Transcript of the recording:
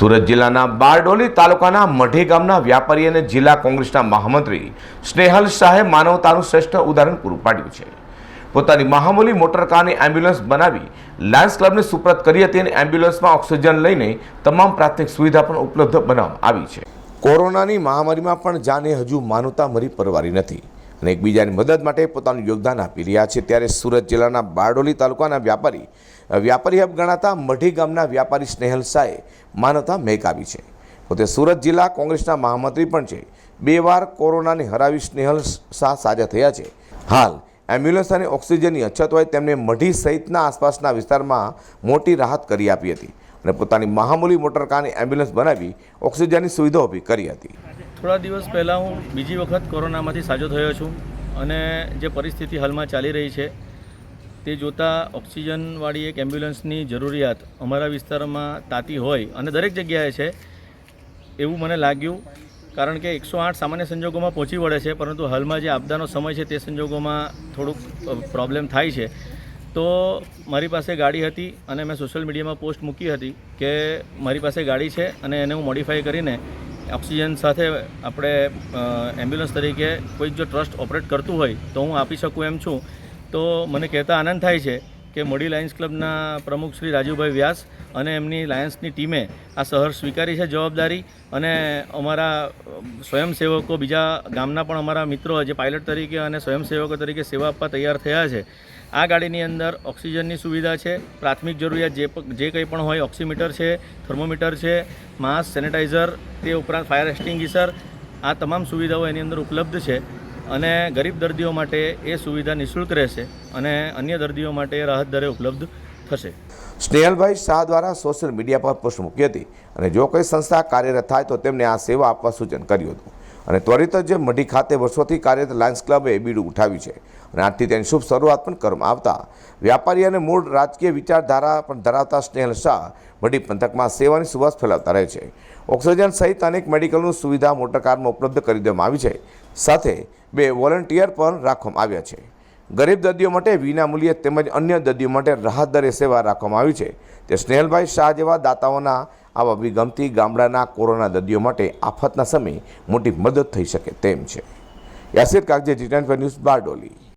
સુરત જિલ્લાના બારડોલી તાલુકાના મઢી ગામના વ્યાપારી અને જિલ્લા કોંગ્રેસના મહામંત્રી સ્નેહલ શાહે માનવતાનું શ્રેષ્ઠ ઉદાહરણ પૂરું પાડ્યું છે. પોતાની મહામૂલી મોટરકારની એમ્બ્યુલન્સ બનાવી લાયન્સ ક્લબને સુપ્રત કરી હતી અને એમ્બ્યુલન્સમાં ઓક્સિજન લઈને તમામ પ્રાથમિક સુવિધા પણ ઉપલબ્ધ બનાવવામાં આવી છે. કોરોનાની મહામારીમાં પણ જાને હજુ માનવતા મરી પરવારી નથી. અને એકબીજાની મદદ માટે પોતાનું યોગદાન આપી રહ્યા છે. ત્યારે સુરત જિલ્લાના બારડોલી તાલુકાના વ્યાપારી વ્યાપારી હબ ગણાતા મઢી ગામના વ્યાપારી સ્નેહલ શાહે માનવતા મહેકાવી છે. પોતે સુરત જિલ્લા કોંગ્રેસના મહામંત્રી પણ છે. બે વાર કોરોનાને હરાવી સ્નેહલ શાહ સાજા થયા છે. હાલ એમ્બ્યુલન્સ અને ઓક્સિજનની અછત હોય તેમને મઢી સહિતના આસપાસના વિસ્તારમાં મોટી રાહત કરી આપી હતી અને પોતાની મહામૂલી મોટરકારની એમ્બ્યુલન્સ બનાવી ઓક્સિજનની સુવિધા ઊભી કરી હતી. થોડા દિવસ પહેલાં હું બીજી વખત કોરોનામાંથી સાજો થયો છું અને જે પરિસ્થિતિ હાલમાં ચાલી રહી છે, તે જોતાં ઓક્સિજનવાળી એક એમ્બ્યુલન્સની જરૂરિયાત અમારા વિસ્તારમાં તાતી હોય અને દરેક જગ્યાએ છે એવું મને લાગ્યું, કારણ કે એકસો આઠ સામાન્ય સંજોગોમાં પહોંચી વળે છે, પરંતુ હાલમાં જે આપદાનો સમય છે તે સંજોગોમાં થોડુંક પ્રોબ્લેમ થાય છે. તો મારી પાસે ગાડી હતી અને મેં સોશિયલ મીડિયામાં પોસ્ટ મૂકી હતી કે મારી પાસે ગાડી છે અને એને હું મોડિફાઈ કરીને ઓક્સિજન સાથે આપણે એમ્બ્યુલન્સ તરીકે કોઈક જો ટ્રસ્ટ ઓપરેટ કરતું હોય, તો હું આપી શકું એમ છું. તો મને કહેતા આનંદ થાય છે કે મોડી લાયન્સ ક્લબના પ્રમુખ શ્રી રાજુભાઈ વ્યાસ અને એમની લાયન્સની ટીમે આ શહેર સ્વીકારી છે જવાબદારી અને અમારા સ્વયંસેવકો બીજા ગામના પણ અમારા મિત્રો જે પાયલટ તરીકે અને સ્વયંસેવકો તરીકે સેવા આપવા તૈયાર થયા છે. આ ગાડીની અંદર ઓક્સિજનની સુવિધા છે, પ્રાથમિક જરૂરિયાત જે જે કંઈ પણ હોય, ઓક્સિમીટર છે, થર્મોમીટર છે, માસ્ક, સેનેટાઈઝર, તે ઉપરાંત ફાયર એક્સટિંગ્વિશર આ તમામ સુવિધાઓ એની અંદર ઉપલબ્ધ છે અને ગરીબ દર્દીઓ માટે એ સુવિધા નિઃશુલ્ક રહેશે અને અન્ય દર્દીઓ માટે રાહત દરે ઉપલબ્ધ થશે. સ્નેહલભાઈ શાહ દ્વારા સોશિયલ મીડિયા પર પોસ્ટ મૂકી હતી અને જો કોઈ સંસ્થા કાર્યરત થાય તો તેમને આ સેવા આપવા સૂચન કર્યું હતું. અને ત્વરિત જ મઢી ખાતે વર્ષોથી કાર્યરત લાયન્સ ક્લબે બીડું ઉઠાવ્યું છે. અને આજથી તેની શુભ શરૂઆત પણ કરવામાં આવતા. વ્યાપારી અને મૂળ રાજકીય વિચારધારા પણ ધરાવતા સ્નેહલ શાહ મઢી પંથકમાં સેવાની સુવાસ ફેલાવતા રહે છે. ઓક્સિજન સહિત અનેક મેડિકલનું સુવિધા મોટરકારમાં ઉપલબ્ધ કરી દેવામાં આવી છે. સાથે બે વોલન્ટિયર પણ રાખવામાં આવ્યા છે. ગરીબ દર્દીઓ માટે વિનામૂલ્યે તેમજ અન્ય દર્દીઓ માટે રાહત દરે સેવા રાખવામાં આવી છે. તે સ્નેહલભાઈ શાહ જેવા દાતાઓના આવા વિગમતી ગામડાના કોરોના દર્દીઓ માટે આફતના સમયે મોટી મદદ થઈ શકે તેમ છે. યાસિર કાગજે જી ન્યૂઝ બારડોલી.